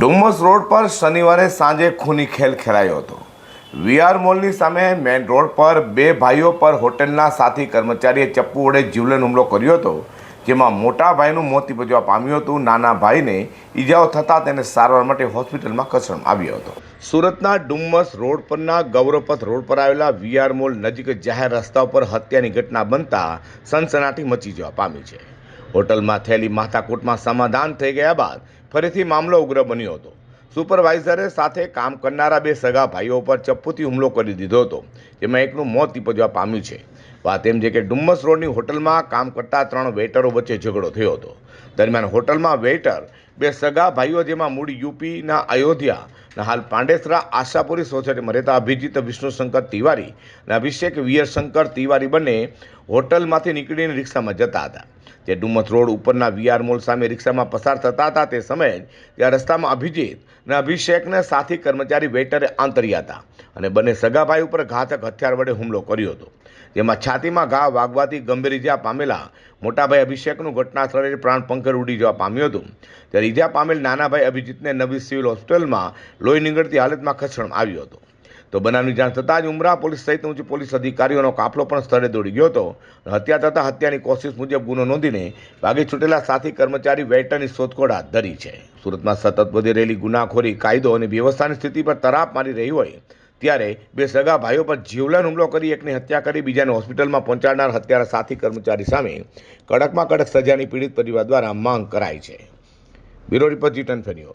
Dumas road પર શનિવારે સાંજે ખૂની ખેલ ખેલાયો હતો. વીઆર મોલની સામે મેઇન રોડ પર બે ભાઈઓ પર હોટેલના સાથી કર્મચારીએ ચપ્પુ વડે જીવલેણ હુમલો કર્યો હતો, જેમાં મોટા ભાઈનું મોત નિપજવા પામ્યું હતું. નાના ભાઈને ઈજાઓ થતાં તેને સારવાર માટે હોસ્પિટલમાં ખસેડવામાં આવ્યો હતો. સુરતના ડુમ્મસ રોડ પરના ગૌરવપથ રોડ પર આવેલા વીઆર મોલ નજીક જાહેર રસ્તા ઉપર હત્યાની ઘટના બનતા સનસનાટી મચી જવા પામી છે. હોટલમાં થયેલી માથાકૂટમાં સમાધાન થઈ ગયા બાદ ફરીથી મામલો ઉગ્ર બન્યો હતો. સુપરવાઇઝરે સાથે કામ કરનારા બે સગા ભાઈઓ પર ચપ્પુથી હુમલો કરી દીધો હતો, જેમાં એકનું મોત નીપજવા પામ્યું છે. વાત એમ છે કે ડુમ્મસ રોડની હોટલમાં કામ કરતા ત્રણ વેઇટરો વચ્ચે ઝઘડો થયો હતો. દરમિયાન હોટલમાં વેઇટર બે સગા ભાઈઓ જેમાં મૂળ યુપીના અયોધ્યા હાલ પાંડેસરા, આશાપુરી સોસાયટીમાં રહેતા અભિજીત વિષ્ણુશંકર તિવારી અને અભિષેક વીરશંકર તિવારી બંને હોટલમાંથી નીકળીને રિક્ષામાં જતા હતા. જે ડુમ્મસ રોડ ઉપરના વીઆર મોલ સામે રિક્ષામાં પસાર થતા હતા તે સમયે ત્યાં રસ્તામાં અભિજીત અને અભિષેકને સાથી કર્મચારી વેઇટરે આંતર્યા હતા અને બંને સગાભાઈ ઉપર ઘાતક હથિયાર વડે હુમલો કર્યો હતો. જેમાં છાતીમાં ઘા વાગવાથી ગંભીર ઇજા પામેલા મોટાભાઈ અભિષેકનું ઘટના સ્થળે પ્રાણ પંકર ઉડી જવા પામ્યું હતું. ત્યારે ઇજા પામેલ નાનાભાઈ અભિજીતને નવી સિવિલ હોસ્પિટલમાં લોહી નીકળતી હાલતમાં ખસેડવામાં આવ્યો હતો. તો બનાવની જાણ થતાં જ ઉમરા પોલીસ સહિત ઉચ્ચ પોલીસ અધિકારીઓનો કાફલો પણ સ્થળે દોડી ગયો હતો હત્યા થતાં હત્યાની કોશિશ મુજબ ગુનો નોંધીને ભાગી છૂટેલા સાથી કર્મચારી વેટરની શોધખોળ હાથ ધરી છે. સુરતમાં સતત વધી રહેલી ગુનાખોરી કાયદો અને વ્યવસ્થાની સ્થિતિ પર તરાપ મારી રહી હોય ત્યારે બે સગા ભાઈઓ પર જીવલેણ હુમલો કરી એકની હત્યા કરી બીજાને હોસ્પિટલમાં પહોંચાડનાર હત્યારા સાથી કર્મચારી સામે કડકમાં કડક સજાની પીડિત પરિવાર દ્વારા માંગ કરાઈ છે. Bureau report જીટન ફેન્યુઝ